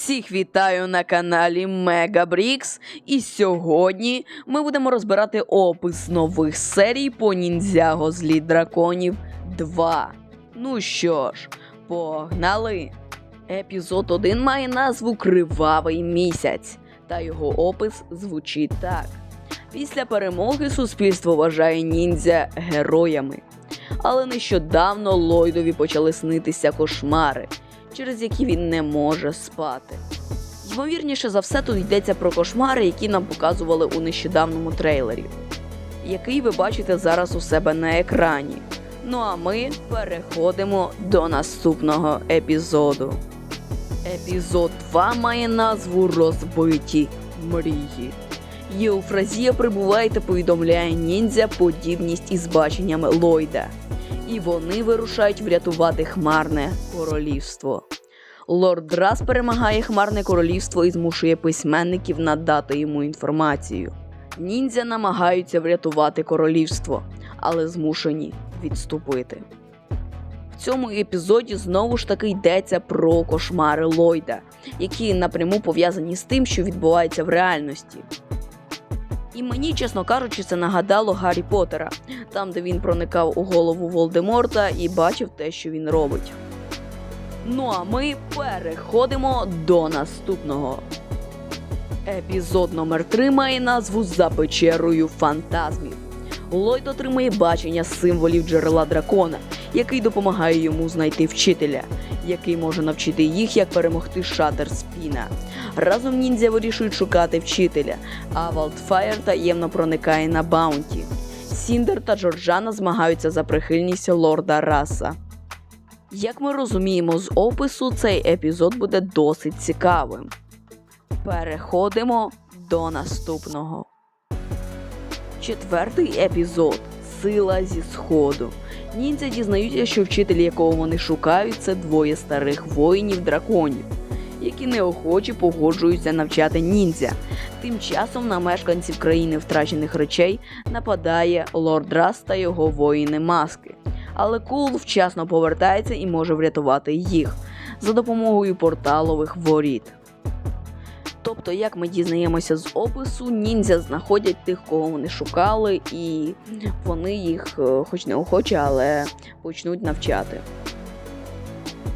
Всіх вітаю на каналі Мегабрікс, і сьогодні ми будемо розбирати опис нових серій по ніндзяго злі драконів 2. Ну що ж, погнали! Епізод 1 має назву Кривавий місяць, та його опис звучить так. Після перемоги суспільство вважає ніндзя героями. Але нещодавно Ллойдові почали снитися кошмари, через які він не може спати. Ймовірніше за все, тут йдеться про кошмари, які нам показували у нещодавному трейлері, який ви бачите зараз у себе на екрані. Ну а ми переходимо до наступного епізоду. Епізод 2 має назву Розбиті мрії. Єуфразія прибуває та повідомляє ніндзя подібність із баченнями Ллойда. І вони вирушають врятувати хмарне королівство. Лорд Рас перемагає хмарне королівство і змушує письменників надати йому інформацію. Ніндзя намагаються врятувати королівство, але змушені відступити. В цьому епізоді знову ж таки йдеться про кошмари Ллойда, які напряму пов'язані з тим, що відбувається в реальності. І мені, чесно кажучи, це нагадало Гаррі Поттера, там, де він проникав у голову Волдеморта і бачив те, що він робить. Ну а ми переходимо до наступного. Епізод номер 3 має назву За печерою фантазмів. Ллойд отримує бачення символів джерела дракона, який допомагає йому знайти вчителя, який може навчити їх, як перемогти шатер спіна. Разом ніндзя вирішують шукати вчителя, а Валдфаєр таємно проникає на баунті. Сіндер та Джорджана змагаються за прихильність лорда Раса. Як ми розуміємо з опису, цей епізод буде досить цікавим. Переходимо до наступного. Четвертий епізод Сила зі сходу. Ніндзя дізнаються, що вчитель, якого вони шукають, це двоє старих воїнів драконів, які неохоче погоджуються навчати ніндзя. Тим часом на мешканців країни втрачених речей нападає лорд Рас та його воїни маски. Але Кул вчасно повертається і може врятувати їх за допомогою порталових воріт. Тобто, як ми дізнаємося з опису, ніндзя знаходять тих, кого вони шукали, і вони їх, е, хоч неохоче, але почнуть навчати.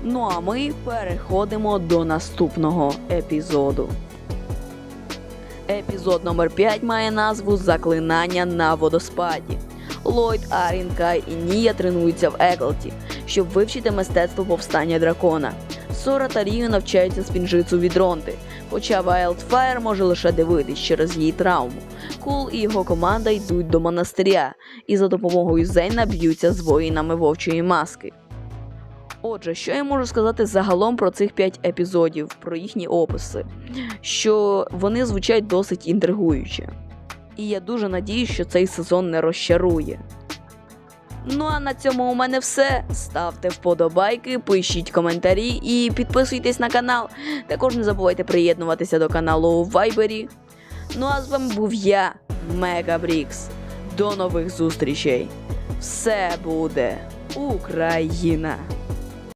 Ну а ми переходимо до наступного епізоду. Епізод номер 5 має назву Заклинання на водоспаді. Ллойд, Арін, Кай і Нія тренуються в Еклті, щоб вивчити мистецтво повстання дракона. Сора та Рію навчаються спінжицу від Ронти, хоча Wildfire може лише дивитись через її травму. Кул і його команда йдуть до монастиря і за допомогою Зейна б'ються з воїнами вовчої маски. Отже, що я можу сказати загалом про цих 5 епізодів, про їхні описи, що вони звучать досить інтригуюче. І я дуже надіюсь, що цей сезон не розчарує. Ну а на цьому у мене все. Ставте вподобайки, пишіть коментарі і підписуйтесь на канал. Також не забувайте приєднуватися до каналу у Вайбері. Ну а з вами був я, Мегабрікс. До нових зустрічей. Все буде Україна!